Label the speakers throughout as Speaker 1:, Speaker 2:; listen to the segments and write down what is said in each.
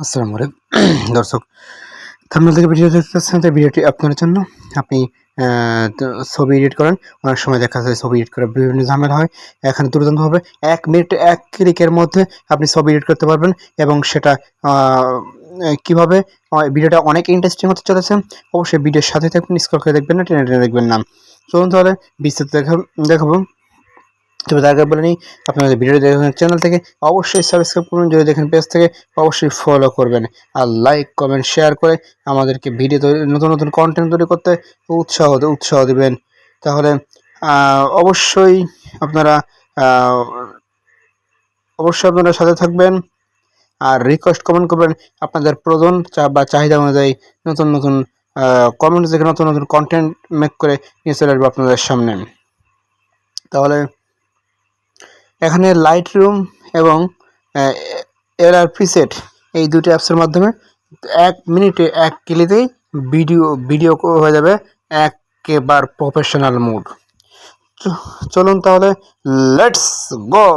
Speaker 1: আসসালামু আলাইকুম। দর্শক থাম্বনেল থেকে ভিডিও দেখতে পাচ্ছেন তো ভিডিওটি আপনার জন্য আপনি ছবি এডিট করেন। অনেক সময় দেখা যায় ছবি এডিট করে বিভিন্ন ঝামেলা হয়। এখানে দুর্দান্তভাবে এক মিনিট এক ক্লিকের মধ্যে আপনি ছবি এডিট করতে পারবেন এবং সেটা কীভাবে ভিডিওটা অনেক ইন্টারেস্টিং হতে চলেছে। অবশ্যই ভিডিওর সাথে থাকবেন স্কল করে দেখবেন না, টেনে টেনে দেখবেন না। চলুন তাহলে বিস্তারিত দেখাবো দেখাবো। তবে তার আগে বলে নিই আপনাদের ভিডিও দেখেন চ্যানেল থেকে, অবশ্যই সাবস্ক্রাইব করুন। যদি দেখেন পেজ থেকে, অবশ্যই ফলো করবেন। আর লাইক কমেন্ট শেয়ার করে আমাদেরকে ভিডিও তৈরি, নতুন নতুন কন্টেন্ট তৈরি করতে উৎসাহ উৎসাহ দেবেন। তাহলে অবশ্যই আপনারা অবশ্যই আপনারা সাথে থাকবেন। আর রিকোয়েস্ট কমেন্ট করবেন আপনাদের প্রয়োজন চা- বা চাহিদা অনুযায়ী নতুন নতুন কমেন্ট দেখে নতুন নতুন কন্টেন্ট মেক করে নিয়ে চলে আসব আপনাদের সামনে। তাহলে এখানে লাইট রুম এবং এরআর প্রিসেট এই দুটি অ্যাপসের মাধ্যমে এক মিনিটে এক ক্লিকেই ভিডিও ভিডিও হয়ে যাবে একেবার প্রফেশনাল মুড চলুন তাহলে লেটস গো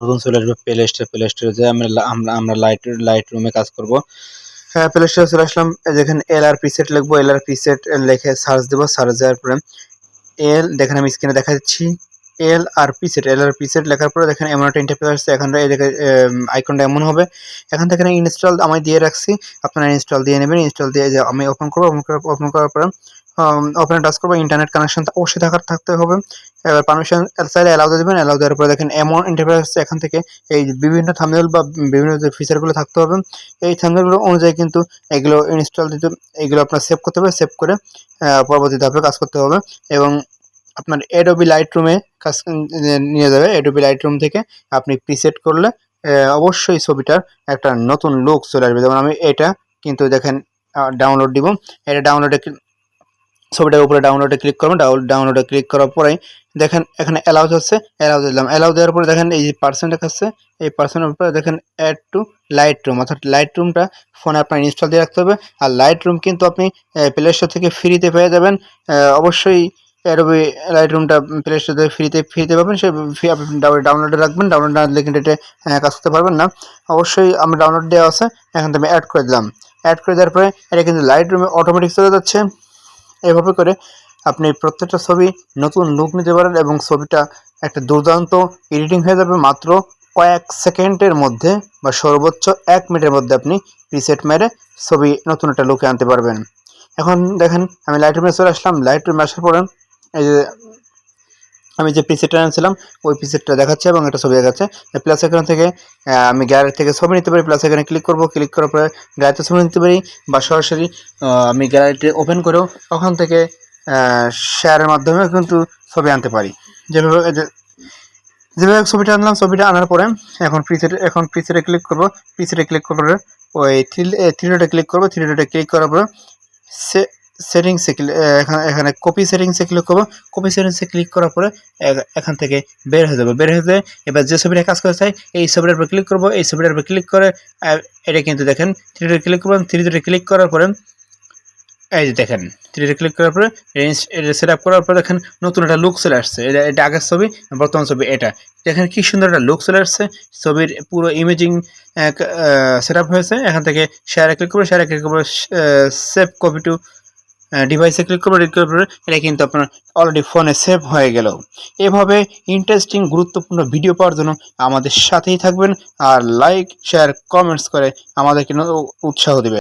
Speaker 1: নতুন চলে আসবে প্লে স্টোর প্লে স্টোরে যে আমরা আমরা আমরা লাইট লাইট রুমে কাজ করব। হ্যাঁ প্লে স্টোরে চলে আসলাম। যেখানে এল আর প্রিসেট লিখব এল আর প্রিসেট লিখে সার্চ দেবো সার্চ দেওয়ার পরে এল দেখেন আমি স্ক্রিনে দেখা দিচ্ছি। L R P set L R P set লেখার পরে দেখেন এমন একটা ইন্টারফেস আসছে। এই দেখে আইকনটা এমন হবে। এখান থেকে ইনস্টল আমি দিয়ে রাখছি। আপনারা ইনস্টল দিয়ে নেবেন। ইনস্টল দিয়ে আমি ওপেন করব ওপেন করার পরে ওপেন টাচ করব। ইন্টারনেট কানেকশন অবশ্যই থাকার, থাকতে হবে। এবার পারমিশন চাইলে অ্যালাউ দিয়ে দেবেন। অ্যালাউ দেওয়ার পরে দেখেন এমন ইন্টারফেস আসছে এখান থেকে। এই বিভিন্ন থামনেল বা বিভিন্ন যে ফিচারগুলো থাকতে হবে, এই থামনেলগুলো অনুযায়ী কিন্তু এগুলো ইনস্টল দিতে, এগুলো আপনার সেভ করতে হবে। সেভ করে পরবর্তী ধাপে কাজ করতে হবে। এবং আপনার এডোবি লাইট রুমে কাজ নিয়ে যাবে। এডোবি লাইট রুম থেকে আপনি প্রিসেট করলে অবশ্যই ছবিটার একটা নতুন লুক চলে আসবে। যেমন আমি এটা কিন্তু দেখেন ডাউনলোড দিব। এটা ডাউনলোডে ছবিটার উপরে ডাউনলোডে ক্লিক করবেন। ডাউনলোডে ক্লিক করার পরেই দেখেন, এখানে অ্যালাউ হচ্ছে অ্যালাউ দিলাম। অ্যালাউ দেওয়ার পরে দেখেন এই যে পার্সেন্ট দেখাচ্ছে এই পার্সেন্টের উপরে দেখেন অ্যাড টু লাইট রুম অর্থাৎ লাইট রুমটা ফোনে আপনার ইনস্টল দিয়ে রাখতে হবে। আর লাইট রুম কিন্তু আপনি প্লে স্টোর থেকে ফ্রিতে পেয়ে যাবেন। অবশ্যই অ্যাডোবি লাইট রুমটা প্লে স্টোর থেকে ফ্রিতে ফ্রিতে পাবেন। সে ফ্রি আপনি ডাউনলোডে রাখবেন। ডাউনলোড না দিলে কিন্তু এটা কাজ করতে পারবেন না। অবশ্যই আমি ডাউনলোড দেওয়া আছে। এখন আমি অ্যাড করে দিলাম। অ্যাড করে দেওয়ার পরে এটা কিন্তু লাইট রুমে অটোমেটিক চলে যাচ্ছে। এভাবে করে আপনি প্রত্যেকটা ছবি নতুন লুক নিতে পারেন এবং ছবিটা একটা দুর্দান্ত এডিটিং হয়ে যাবে। মাত্র কয়েক সেকেন্ডের মধ্যে বা সর্বোচ্চ এক মিনিটের মধ্যে আপনি প্রিসেট মেরে ছবি নতুন একটা লুকে আনতে পারবেন। এখন দেখেন, আমি লাইট রুমে চলে আসলাম। লাইট রুমে আসার পরে এই যে আমি যে প্রিসেটটা আনছিলাম ওই প্রিসেটটা দেখাচ্ছে এবং একটা ছবি দেখাচ্ছে। প্লাস এখান থেকে আমি গ্যালারি থেকে ছবি নিতে পারি প্লাস এখানে ক্লিক করব ক্লিক করার পরে গ্যালারিতে ছবি নিতে পারি বা সরাসরি আমি গ্যালারিটি ওপেন করেও ওখান থেকে শেয়ারের মাধ্যমেও কিন্তু ছবি আনতে পারি। যেভাবে যেভাবে ছবিটা আনলাম, ছবিটা আনার পরে এখন প্রিসেট এখন প্রিসেটে ক্লিক করব। প্রিসেটে ক্লিক করার পরে ওই থ্রি থ্রি ডটে ক্লিক করব। থ্রি ডটে ক্লিক করার পরে সে সেটিংসে এখানে এখানে কপি সেটিংসে ক্লিক করব। কপি সেটিংসে ক্লিক করার পরে এখান থেকে বের হয়ে যাবে। বের হয়ে যাবে এবার যে ছবিটা কাজ করতে চাই, এই ছবিটার উপর ক্লিক করব। এই ছবিটার উপর ক্লিক করে এটা কিন্তু দেখেন থ্রি ডটে ক্লিক করবেন থ্রি ডটে ক্লিক করার পরে, এই যে দেখেন থ্রিডি ক্লিক করার পরে এটা সেট আপ করার পরে দেখেন, নতুন একটা লুক চলে আসছে। এটা এটা আগের ছবি, বর্তমান ছবি এটা। দেখেন কি সুন্দর একটা লুক চলে আসছে। ছবির পুরো ইমেজিং সেট আপ হয়েছে। এখান থেকে শেয়ারে ক্লিক করব। শেয়ারে ক্লিক করব সেভ কপি টু ডিভাইসে ক্লিক করব ক্লিক পরে এটা কিন্তু আপনার অলরেডি ফোনে সেভ হয়ে গেল। এভাবে ইন্টারেস্টিং গুরুত্বপূর্ণ ভিডিও পাওয়ার জন্য আমাদের সাথেই থাকবেন আর লাইক শেয়ার কমেন্টস করে আমাদেরকে উৎসাহ দেবেন।